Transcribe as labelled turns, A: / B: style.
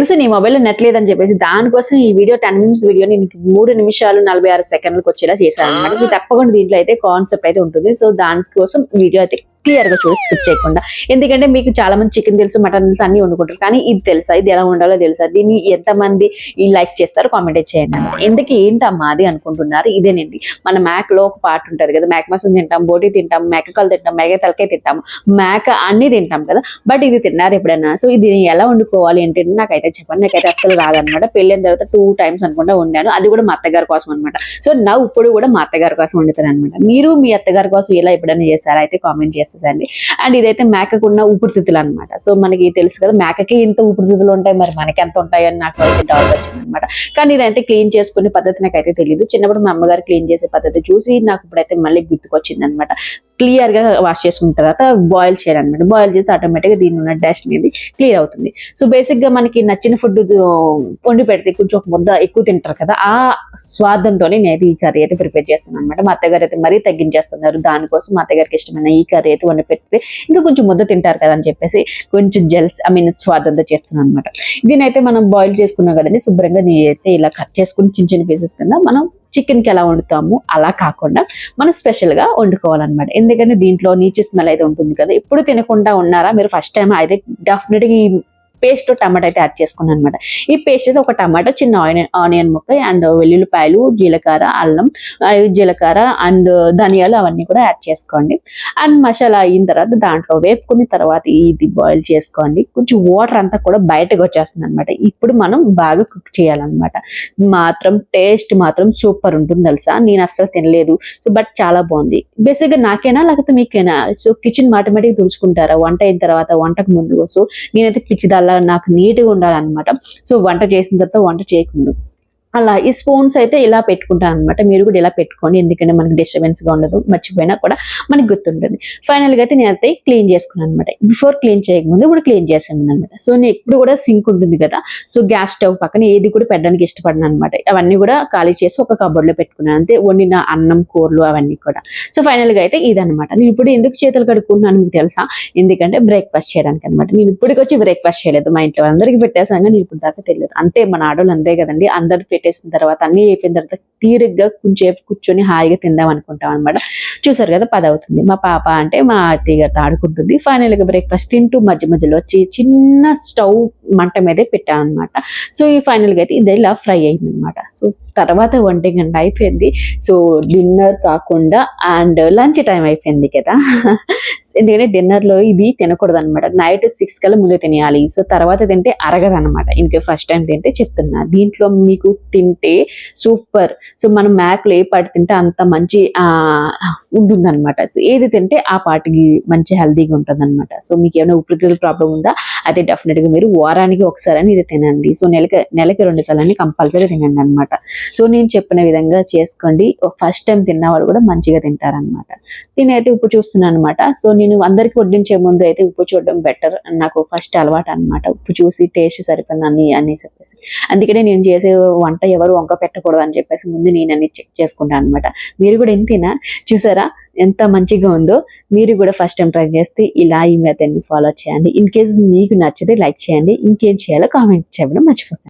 A: తెలుసు నీ మొబైల్లో నెట్ లేదని చెప్పేసి దానికోసం ఈ వీడియో టెన్ మినిట్స్ వీడియో నేను మూడు నిమిషాలు నలభై ఆరు సెకండ్లకు వచ్చేలా చేశాను. అనమాట సో తప్పకుండా దీంట్లో అయితే కాన్సెప్ట్ అయితే ఉంటుంది. సో దానికోసం వీడియో అయితే క్లియర్గా చూసి స్కిప్ చేయకుండా. ఎందుకంటే మీకు చాలా మంది చికెన్ తెలుసు మటన్ తెలుసు అన్ని వండుకుంటారు. కానీ ఇది తెలుసా? ఇది ఎలా ఉండాలో తెలుసా? దీన్ని ఎంతమంది లైక్ చేస్తారో కామెంట్ చేయండి అన్నమాట. ఎందుకు ఏంటమ్మా అది అనుకుంటున్నారు? ఇదేనండి. మన మేక లో ఒక పార్ట్ ఉంటుంది కదా మేక మసం తింటాం బోటి తింటాం మేకకాలు తింటాం మేక తలకాయ తింటాం మేక అన్ని తింటాం కదా. బట్ ఇది తిన్నారు ఎప్పుడైనా సో ఇది ఎలా వండుకోవాలి ఏంటి నాకైతే చెప్పండి. నాకైతే అస్సలు రాదనమాట పెళ్ళిన తర్వాత టూ టైమ్స్ అనుకుంటా వండాను. అది కూడా మా అత్తగారి కోసం అనమాట సో నా ఇప్పుడు కూడా మా అత్తగారి కోసం వండుతాను అనమాట మీరు మీ అత్తగారి కోసం ఎలా ఎప్పుడైనా చేస్తారా అయితే కామెంట్ చేస్తారు చేస్తుందండి అండ్ ఇదైతే మేకకున్న ఊపిరితిత్తులు అనమాట సో మనకి తెలుసు కదా మేకకి ఇంత ఊపిరితిత్తులు ఉంటాయి మరి మనకి ఎంత ఉంటాయని నాకు అయితే డౌట్ వచ్చింది అనమాట కానీ ఇదైతే క్లీన్ చేసుకునే పద్ధతి నాకైతే తెలియదు చిన్నప్పుడు మా అమ్మగారు క్లీన్ చేసే పద్ధతి చూసి నాకు ఇప్పుడైతే మళ్ళీ గుర్తుకొచ్చింది అనమాట క్లియర్గా వాష్ చేసుకున్న తర్వాత బాయిల్ చేయాలన్నమాట. బాయిల్ చేస్తే ఆటోమేటిక్గా దీని ఉన్న డస్ట్ అనేది క్లియర్ అవుతుంది. సో బేసిక్గా మనకి నచ్చిన ఫుడ్ వండి పెడితే కొంచెం ఒక ముద్ద ఎక్కువ తింటారు కదా ఆ స్వాదంతో నేను ఈ కర్రీ అయితే ప్రిపేర్ చేస్తాను అనమాట మా అత్తగారు అయితే మరీ తగ్గించేస్తున్నారు. దానికోసం మా అత్తగారికి ఇష్టమైన ఈ కర్రీ అయితే వండి పెడితే ఇంకా కొంచెం ముద్ద తింటారు కదా అని చెప్పేసి కొంచెం జెల్స్ ఐ మీన్ స్వాదంతో చేస్తున్నాను అనమాట దీని అయితే మనం బాయిల్ చేసుకున్నాం కదండి శుభ్రంగా నేనైతే ఇలా కట్ చేసుకుని చిన్న చిన్న పీసెస్ కింద మనం చికెన్కి ఎలా వండుతాము? అలా కాకుండా మనం స్పెషల్గా వండుకోవాలన్నమాట. ఎందుకంటే దీంట్లో నీచు స్మెల్ అయితే ఉంటుంది కదా. ఎప్పుడు తినకుండా ఉన్నారా? మీరు ఫస్ట్ టైం అయితే డెఫినెట్గా ఈ పేస్ట్ టమాటా అయితే యాడ్ చేసుకున్నాను అనమాట ఈ పేస్ట్ అయితే ఒక టమాటా చిన్న ఆనియన్ ఆనియన్ ముక్క అండ్ వెల్లుల్లిపాయలు జీలకర్ర అల్లం జీలకర్ర అండ్ ధనియాలు అవన్నీ కూడా యాడ్ చేసుకోండి. అండ్ మసాలా అయిన తర్వాత దాంట్లో వేపుకున్న తర్వాత ఇది బాయిల్ చేసుకోండి. కొంచెం వాటర్ అంతా కూడా బయటకు వచ్చేస్తుంది అనమాట ఇప్పుడు మనం బాగా కుక్ చేయాలన్నమాట. మాత్రం టేస్ట్ మాత్రం సూపర్ ఉంటుంది తెలుసా? నేను అస్సలు తినలేదు. సో బట్ చాలా బాగుంది. బేసిక్గా లేకపోతే మీకైనా? సో కిచెన్ మాటమేటిక్ తుడుచుకుంటారా? వంట అయిన తర్వాత వంటకు ముందు. సో నేనైతే పిచ్చిదల్లా నాకు నీట్గా ఉండాలన్నమాట. సో వంట చేసిన తర్వాత వంట చేయకుండా అలా ఈ స్పూన్స్ అయితే ఇలా పెట్టుకుంటాను అనమాట మీరు కూడా ఇలా పెట్టుకోండి. ఎందుకంటే మనకి డిస్టర్బెన్స్గా ఉండదు మర్చిపోయినా కూడా మనకి గుర్తుంటుంది. ఫైనల్గా అయితే నేను అయితే క్లీన్ చేసుకున్నాను అనమాట బిఫోర్ క్లీన్ చేయకముందు ఇప్పుడు క్లీన్ చేసాను అనమాట సో నేను ఎప్పుడు కూడా సింక్ ఉంటుంది కదా సో గ్యాస్ స్టవ్ పక్కన ఏది కూడా పెట్టడానికి ఇష్టపడను అనమాట అవన్నీ కూడా ఖాళీ చేసి ఒక కబోర్డ్లో పెట్టుకున్నాను. అంతే వండిన అన్నం కూరలు అవన్నీ కూడా. సో ఫైనల్గా అయితే ఇదనమాట నేను ఇప్పుడు ఎందుకు చేతులు కడుక్కున్నాను మీకు తెలుసా? ఎందుకంటే బ్రేక్ఫాస్ట్ చేయడానికి అనమాట నేను ఇప్పటికి వచ్చి బ్రేక్ఫాస్ట్ చేయలేదు. మా ఇంట్లో అందరికీ పెట్టేసాను నేను ఇప్పుడు దాకా తెలియదు. అంతే మన ఆడవాళ్ళు అంతే కదండి. అందరు పెట్టేసిన తర్వాత అన్ని అయిపోయిన తర్వాత తీరిగ్గా కొంచెం కూర్చొని హాయిగా తిందాం అనుకుంటాం అనమాట చూసారు కదా పది అవుతుంది మా పాప అంటే మా అత్తయ్య గారితో ఆడుకుంటుంది. ఫైనల్గా బ్రేక్ఫాస్ట్ తింటూ మధ్య మధ్యలో వచ్చి చిన్న స్టవ్ మంట మీదే పెట్టాను అనమాట సో ఈ ఫైనల్గా అయితే ఇది ఇలా ఫ్రై అయింది అనమాట సో తర్వాత ఒంటి గంట అయిపోయింది. సో డిన్నర్ కాకుండా అండ్ లంచ్ టైం అయిపోయింది కదా. ఎందుకంటే డిన్నర్లో ఇది తినకూడదు అనమాట నైట్ సిక్స్ కల్లా ముందు తినేయాలి. సో తర్వాత తింటే అరగదు అనమాట ఇంకే ఫస్ట్ టైం తింటే చెప్తున్నా. దీంట్లో మీకు తింటే సూపర్. సో మనం మేకలు ఏ పాటి తింటే అంత మంచి ఉంటుందన్నమాట. సో ఏది తింటే ఆ పాటికి మంచి హెల్తీగా ఉంటుంది అనమాట సో మీకు ఏమైనా ఊపిరితిత్తుల ప్రాబ్లం ఉందా? అయితే డెఫినెట్గా మీరు వారానికి ఒకసారి అని ఇది తినండి. సో నెలకి నెలకి రెండు సార్లు కంపల్సరీ తినండి అనమాట సో నేను చెప్పిన విధంగా చేసుకోండి. ఫస్ట్ టైం తిన్నవాడు కూడా మంచిగా తింటారనమాట నేనైతే ఉప్పు చూస్తున్నాను అనమాట సో నేను అందరికి వడ్డించే ముందు అయితే ఉప్పు చూడడం బెటర్. నాకు ఫస్ట్ అలవాటు అనమాట ఉప్పు చూసి టేస్ట్ సరిపోయిందని అని చెప్పేసి. అందుకనే నేను చేసే వంట ఎవరు వంక పెట్టకూడదు అని చెప్పేసి ముందు నేను అన్ని చెక్ చేసుకుంటాను అనమాట మీరు కూడా ఎంతేనా చూసారా ఎంత మంచిగా ఉందో? మీరు కూడా ఫస్ట్ టైం ట్రై చేస్తే ఇలా ఈ మెథడ్ని ఫాలో చేయండి. ఇన్ కేస్ మీకు నచ్చితే లైక్ చేయండి. ఇంకేం చేయాలో కామెంట్ చేయడం మర్చిపోకండి.